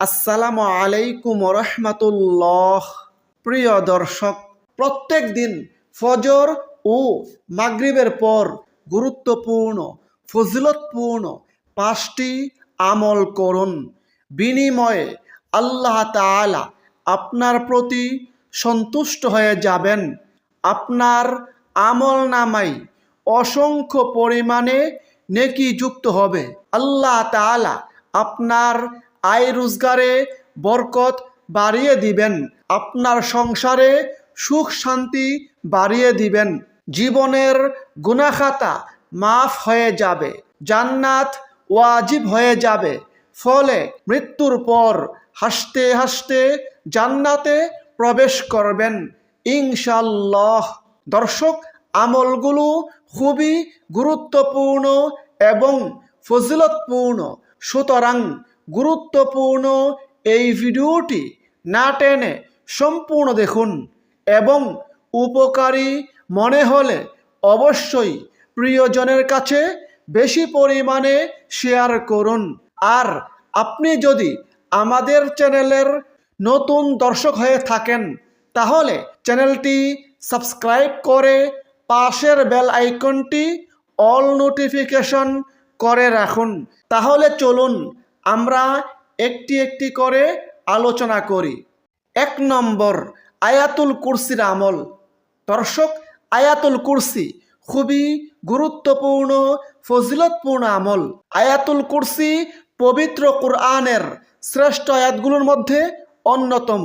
আসসালামু আলাইকুম রহমাতুল্লাহ। প্রিয় দর্শক, প্রত্যেক দিন ফজর ও মাগরিবের পর গুরুত্বপূর্ণ, ফজিলতপূর্ণ পাঁচটি আমল করুন। বিনিময়ে আল্লাহ তাআলা আপনার প্রতি সন্তুষ্ট হয়ে যাবেন। আপনার আমল নামাই অসংখ্য পরিমাণে নেকি যুক্ত হবে। আল্লাহ তাআলা আপনার আয় রোজগারে বরকত বাড়িয়ে দিবেন। আপনার সংসারে সুখ শান্তি বাড়িয়ে দিবেন। জীবনের গুনাখাতা মাফ হয়ে যাবে। জান্নাত ওয়াজিব হয়ে যাবে। ফলে মৃত্যুর পর হাসতে হাসতে জান্নাতে প্রবেশ করবেন। ইনশাল্লাহ দর্শক, আমলগুলো খুবই গুরুত্বপূর্ণ এবং ফজিলতপূর্ণ। সুতরাং গুরুত্বপূর্ণ এই ভিডিওটি না টেনে সম্পূর্ণ দেখুন এবং উপকারী মনে হলে অবশ্যই প্রিয়জনের কাছে বেশি পরিমাণে শেয়ার করুন। আর আপনি যদি আমাদের চ্যানেলের নতুন দর্শক হয়ে থাকেন, তাহলে চ্যানেলটি সাবস্ক্রাইব করে পাশের বেল আইকনটি অল নোটিফিকেশন করে রাখুন। তাহলে চলুন আমরা একটি একটি করে আলোচনা করি। এক নম্বর, আয়াতুল কুরসির আমল। দর্শক, আয়াতুল কুরসি খুবই গুরুত্বপূর্ণ, ফজিলতপূর্ণ আমল। আয়াতুল কুরসি পবিত্র কোরআনের শ্রেষ্ঠ আয়াতগুলোর মধ্যে অন্যতম।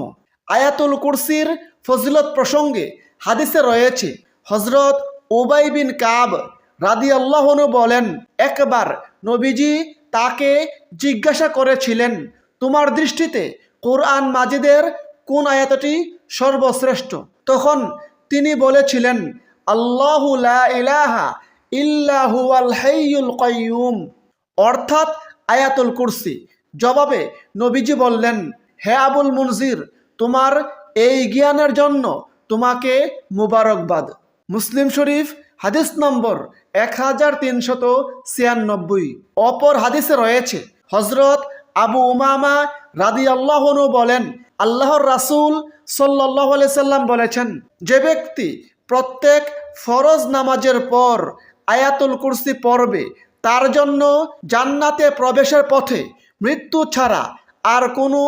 আয়াতুল কুরসির ফজিলত প্রসঙ্গে হাদিসে রয়েছে হজরত ওবাই বিন কাব রাদি আল্লাহনু বলেন, একবার নবীজি তাকে জিজ্ঞাসা করেছিলেন, তোমার দৃষ্টিতে কোরআন মাজিদের কোন আয়াতটি সর্বশ্রেষ্ঠ? তখন তিনি বলেছিলেন, আল্লাহু ইলাহা ইল্লাহু আল কাইয়ুম। অর্থাৎ আয়াতুল কুরসি। জবাবে নবীজি বললেন, হে আবুল মুনজির, তোমার এই জ্ঞানের জন্য তোমাকে মুবারকবাদ। মুসলিম শরীফ হাদিস নম্বর এক হাজার তিনশত ছিয়ানব্বই। অপর হাদিসে রয়েছে হজরত আবু উমামা রাদি আল্লাহনু বলেন, আল্লাহর রাসুল সাল্লাহ সাল্লাম বলেছেন, যে ব্যক্তি প্রত্যেক ফরজ নামাজের পর আয়াতুল কুরসি পড়বে, তার জন্য জান্নাতে প্রবেশের পথে মৃত্যু ছাড়া আর কোনো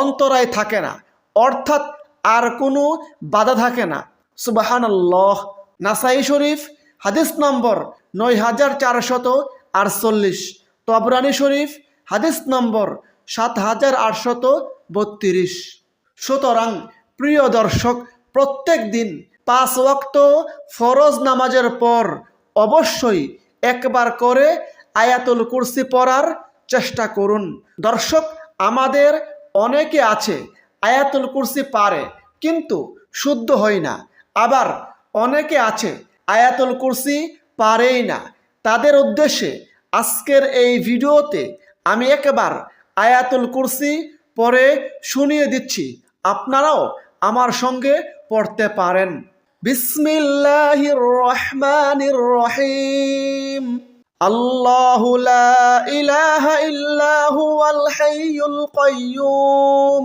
অন্তরায় থাকে না, অর্থাৎ আর কোনো বাধা থাকে না। সুবাহান আল্লাহ নাসাই শরীফ, হাদিস নম্বর নয় হাজার চারশত আটচল্লিশ। তবরানি শরীফ, হাদিস নম্বর সাত হাজার আটশত বত্রিশ। সুতরাং প্রিয় দর্শক, প্রত্যেক দিন পাঁচ ওয়াক্ত ফরজ নামাজের পর অবশ্যই একবার করে আয়াতুল কুরসি পড়ার চেষ্টা করুন। দর্শক, আমাদের অনেকে আছে, আয়াতুল কুরসি পারে, কিন্তু শুদ্ধ হয় না। আবার অনেকে আছে, আয়াতুল কুরসি পারেই না। তাদের উদ্দেশ্যে আজকের এই ভিডিওতে আমি একবার আয়াতুল কুরসি পরে শুনিয়ে দিচ্ছি। আপনারাও আমার সঙ্গে পড়তে পারেন। বিসমিল্লাহির রহমানির রহিম। আল্লাহু লা ইলাহা ইল্লা হুয়াল হাইয়ুল কাইয়ুম।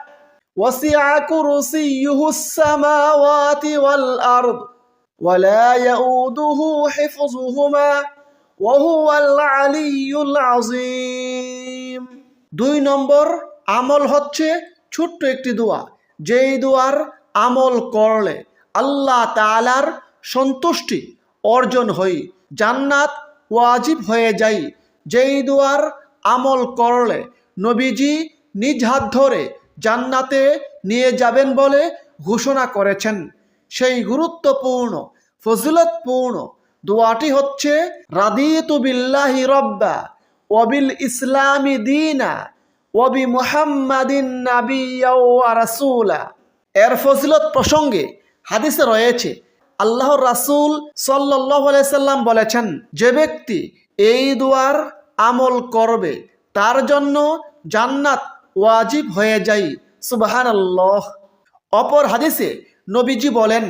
وسع كرسيه السماوات والأرض ولا يؤوده حفظهما وهو العلي العظيم দুই নম্বর আমল হচ্ছে ছোট্ট একটি দোয়া যেই দোয়ার আমল করলে আল্লাহ তাআলার সন্তুষ্টি অর্জন হই জান্নাত ওয়াজিব হয়ে যায় যেই দোয়ার আমল করলে নবীজি নিজ হাত ধরে জান্নাতে নিয়ে যাবেন বলে ঘোষণা করেছেন। সেই গুরুত্বপূর্ণ, ফজিলতপূর্ণ দোয়াটি হচ্ছে, রাদিতু বিল্লাহি রব্বা ওয়াবিল ইসলামি দিনা ওবি মুহাম্মাদিন রাসূলা। এর ফজিলত প্রসঙ্গে হাদিসে রয়েছে, আল্লাহর রাসূল আলাইহি সাল্লাম বলেছেন, যে ব্যক্তি এই দুয়ার আমল করবে, তার জন্য জান্নাত ওয়াজিব হয়ে যায়। সুবহানাল্লাহ। অপর হাদিসে নবীজি বলেন,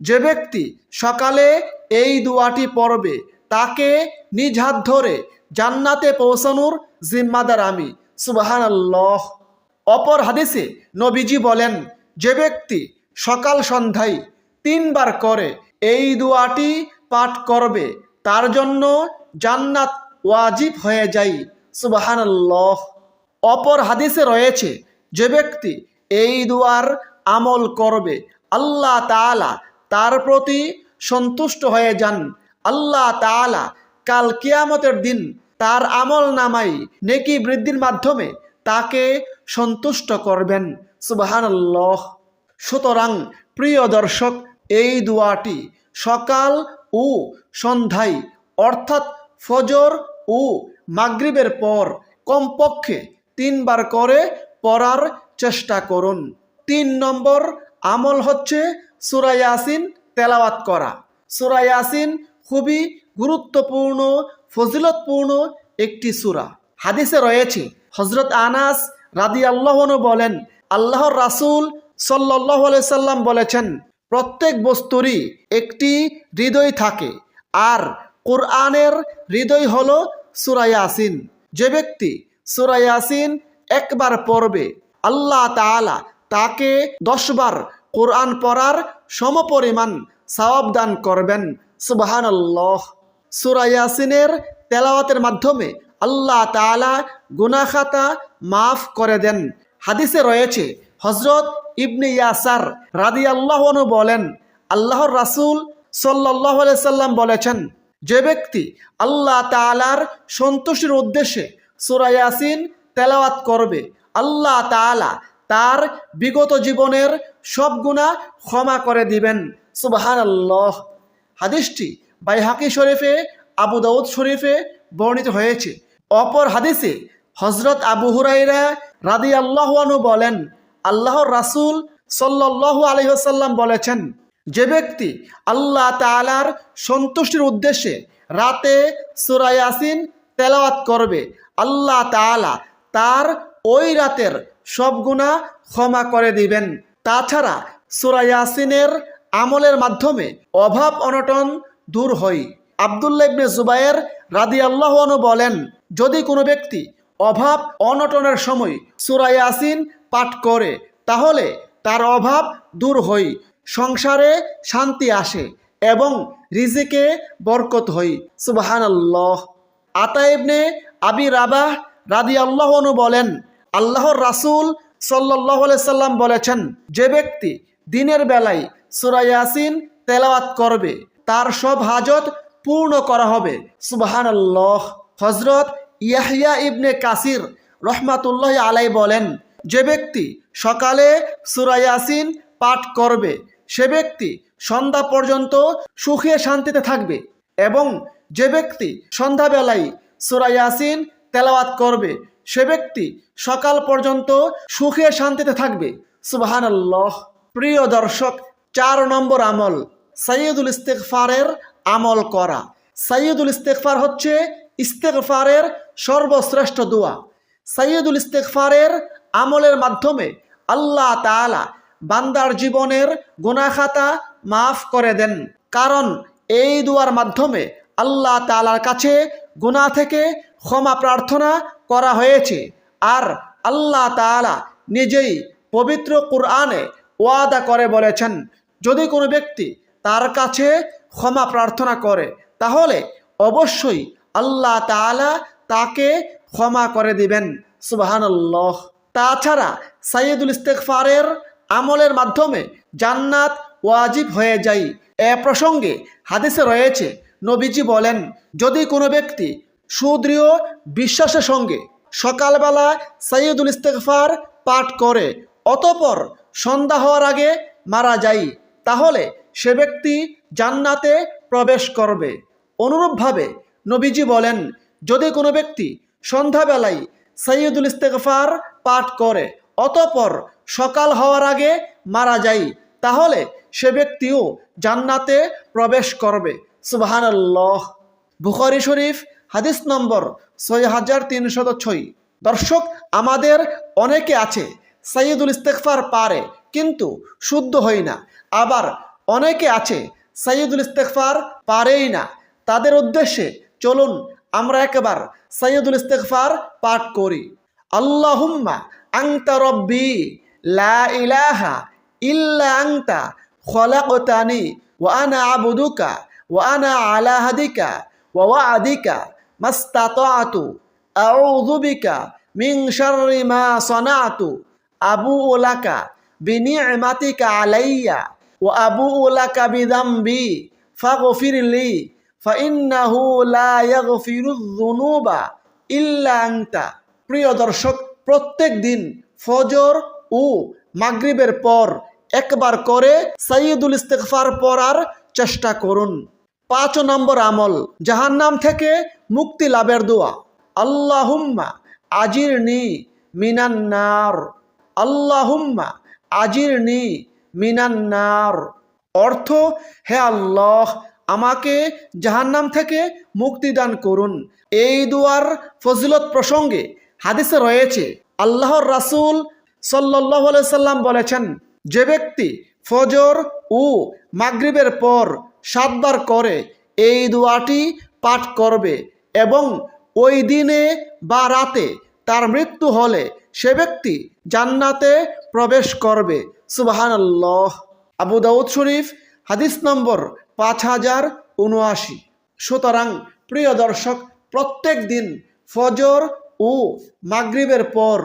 যে ব্যক্তি সকালে এই দুয়াটি পড়বে, তাকে নিজ হাত ধরে জান্নাতে পৌঁছানোর জিম্মাদার আমি। সুবাহান আল্লাহ অপর হাদিসে নবীজি বলেন, যে ব্যক্তি সকাল সন্ধ্যায় তিনবার করে এই দুয়াটি পাঠ করবে, তার জন্য জান্নাত ওয়াজিব হয়ে যায়। সুবাহান আল্লাহ অপর হাদিসে রয়েছে, যে ব্যক্তি এই দুয়ার আমল করবে, আল্লাহ তাআলা তার প্রতি সন্তুষ্ট হয়ে যান। আল্লাহ তাআলা কাল কিয়ামতের দিন তার আমল নামাই নেকি বৃদ্ধির মাধ্যমে তাকে সন্তুষ্ট করবেন। সুবহানাল্লাহ। সুতরাং প্রিয় দর্শক, এই দুয়াটি সকাল ও সন্ধ্যায়, অর্থাৎ ফজর ও মাগরিবের পর কমপক্ষে তিনবার করে পড়ার চেষ্টা করুন। তিন নম্বর আমল হচ্ছে সুরা ইয়াসিন তেলাওয়াত করা। সুরা ইয়াসিন খুবই গুরুত্বপূর্ণ, ফজিলতপূর্ণ একটি সুরা। হাদিসে রয়েছে হজরত আনাস রাদি আল্লাহনু বলেন, আল্লাহর রাসূল সাল্লাহ সাল্লাম বলেছেন, প্রত্যেক বস্তুরই একটি হৃদয় থাকে, আর কোরআনের হৃদয় হল সুরা ইয়াসিন। যে ব্যক্তি সুরা ইয়াসিন একবার পড়বে। আল্লাহ তাআলা তাকে দশবার কোরআন পড়ার সমপরিমাণ সওয়াব করবেন। সুবাহান আল্লাহ সুরা ইয়াসিনের তেলাওয়াতের মাধ্যমে আল্লাহ তাআলা গুনাখাতা মাফ করে দেন। হাদিসে রয়েছে হজরত ইবনে ইয়াসার রাদি আল্লাহনু বলেন, আল্লাহর রাসূল সাল্লাহ সাল্লাম বলেছেন, যে ব্যক্তি আল্লাহ তাআলার সন্তুষ্টির উদ্দেশ্যে সুরা ইয়াসিন তেলাওয়াত করবে। আল্লাহ তাআলা তার বিগত জীবনের সব গুণা ক্ষমা করে দিবেন। সুবাহান আল্লাহ হাদিসটি বাইহাকি শরীফে, আবু দাউদ শরীফে বর্ণিত হয়েছে। অপর হাদিসে হজরত আবু হুরাইরা রাদি আল্লাহানু বলেন, আল্লাহর রাসূল সাল্লাহ আলহিহাসাল্লাম বলেছেন, যে ব্যক্তি আল্লাহ তাআলার সন্তুষ্টির উদ্দেশ্যে রাতে সুরা ইয়াসিন তেলাওয়াত করবে। আল্লাহ তাআলা তার ওই রাতের সব গুণা ক্ষমা করে দিবেন। তাছাড়া সুরা ইয়াসিনের আমলের মাধ্যমে অভাব অনটন দূর হয়। আবদুল্লাহ ইবনে জুবায়ের রাদি আল্লাহনু বলেন, যদি কোনো ব্যক্তি অভাব অনটনের সময় সুরা ইয়াসিন পাঠ করে, তাহলে তার অভাব দূর হই সংসারে শান্তি আসে এবং রিজিকে বরকত হই সুবাহান আল্লাহ আতাইবনে আবি রাবাহ রাদি আল্লাহনু বলেন, আল্লাহর রাসূল সাল্লাহ সাল্লাম বলেছেন, যে ব্যক্তি দিনের বেলায় সুরা ইয়াসিন তেলাওয়াত করবে, তার সব হাজত পূর্ণ করা হবে। সুবাহান আল্লাহ হজরত ইয়াহিয়া ইবনে কাসির রহমাতুল্লাহ আলাই বলেন, যে ব্যক্তি সকালে সুরা ইয়াসিন পাঠ করবে, সে ব্যক্তি সন্ধ্যা পর্যন্ত সুখে শান্তিতে থাকবে এবং যে ব্যক্তি সন্ধ্যাবেলায় সুরা ইয়াসিন তেলাওয়াত করবে, সে ব্যক্তি সকাল পর্যন্ত সুখে শান্তিতে থাকবে। সুবাহান আল্লাহ প্রিয় দর্শক, চার নম্বর আমল সাইয়দুল ইস্তেকফারের আমল করা। সাইয়দুল ইস্তেকফার হচ্ছে ইস্তেকফারের সর্বশ্রেষ্ঠ দোয়া। সাইয়দুল ইস্তেকফারের আমলের মাধ্যমে আল্লাহ তাআলা বান্দার জীবনের গুনাখাতা মাফ করে দেন। কারণ এই দুয়ার মাধ্যমে আল্লাহ তাআলার কাছে গুনাহ থেকে ক্ষমা প্রার্থনা করা হয়েছে। আর আল্লাহ তাআলা নিজেই পবিত্র কুরআনে ওয়াদা করে বলেছেন, যদি কোনো ব্যক্তি তার কাছে ক্ষমা প্রার্থনা করে, তাহলে অবশ্যই আল্লাহ তাআলা তাকে ক্ষমা করে দিবেন। সুবাহানাল্লাহ। তাছাড়া সাইয়দুল ইস্তেকফারের আমলের মাধ্যমে জান্নাত ওয়াজিব হয়ে যায়। এ প্রসঙ্গে হাদিসে রয়েছে নবীজি বলেন, যদি কোনো ব্যক্তি সুদৃঢ় বিশ্বাসের সঙ্গে সকালবেলা সাইয়দুল ইস্তেকফার পাঠ করে, অতপর সন্ধ্যা হওয়ার আগে মারা যায় তাহলে সে ব্যক্তি জান্নাতে প্রবেশ করবে। অনুরূপভাবে নবীজি বলেন, যদি কোনো ব্যক্তি সন্ধ্যাবেলায় সৈয়দুল ইস্তেগফার পাঠ করে, অতপর সকাল হওয়ার আগে মারা যায় তাহলে সে ব্যক্তিও জান্নাতে প্রবেশ করবে। সুবহানাল্লাহ। বুখারি শরীফ, হাদিস নম্বর ছয় হাজার তিনশত ছয়। দর্শক, আমাদের অনেকে আছে সাইয়দুল ইস্তেকফার পারে, কিন্তু শুদ্ধ হয় না। আবার অনেকে আছে সাইয়দুল ইস্তেকফার পারেই না। তাদের উদ্দেশ্যে চলুন আমরা একবার সাইয়দুল ইস্তেকফার পাঠ করি। আল্লাহুম্মা আংতা রব্বি, লা ইলাহা ইল্লা আংতা খলাকতানি, ওয়া আনা আবুদুকা ওয়া আনা আলা ওয়া ওয়াদিকা মাস্তাতাতু আউযু বিকা মিন শাররি মা সানাতু আবু লাকা বিনি'মাতিকা আলাইয়া ওয়া আবু লাকা বিযামবি ফাগফির লি ফাইন্নাহু লা ইয়াগফিরুয যুনুবা ইল্লা আনতা প্রিয় দর্শক, প্রত্যেক দিন ফজর ও মাগরিবের পর একবার করে সাইয়দুল ইস্তেগফার পড়ার চেষ্টা করুন। পাঁচ নম্বর আমল, জাহান্নাম থেকে মুক্তি লাভের দোয়া। আল্লাহুম্মা আজিরনি মিনান্নার আল্লাহুম্মা আজিরনি মিনান্নার অর্থ, হে আল্লাহ, আমাকে জাহান্নাম থেকে মুক্তি দান করুন। এই দুয়ার ফজিলত প্রসঙ্গে হাদিসে রয়েছে, আল্লাহর রাসূল সাল্লাহ সাল্লাম বলেছেন, যে ব্যক্তি ফজর ও মাগরিবের পর সাতবার করে, এই দোয়াটি পাঠ করবে এবং ওই দিনে বা রাতে তার মৃত্যু হলে সে ব্যক্তি জান্নাতে প্রবেশ করবে। সুবাহানাল্লাহ। আবু দাউদ শরীফ, হাদিস নম্বর পাঁচ হাজার উনআশি। সুতরাং, প্রিয় দর্শক, প্রত্যেক দিন ফজর ও মাগরিবের পর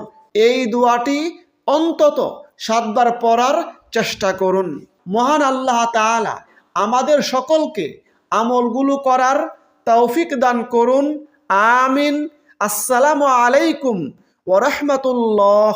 এই দোয়াটি অন্তত সাতবার পড়ার চেষ্টা করুন। মহান আল্লাহ তাআলা আমাদের সকলকে আমলগুলো করার তৌফিক দান করুন। আমিন। আসসালামু আলাইকুম ওরহমতুল্লাহ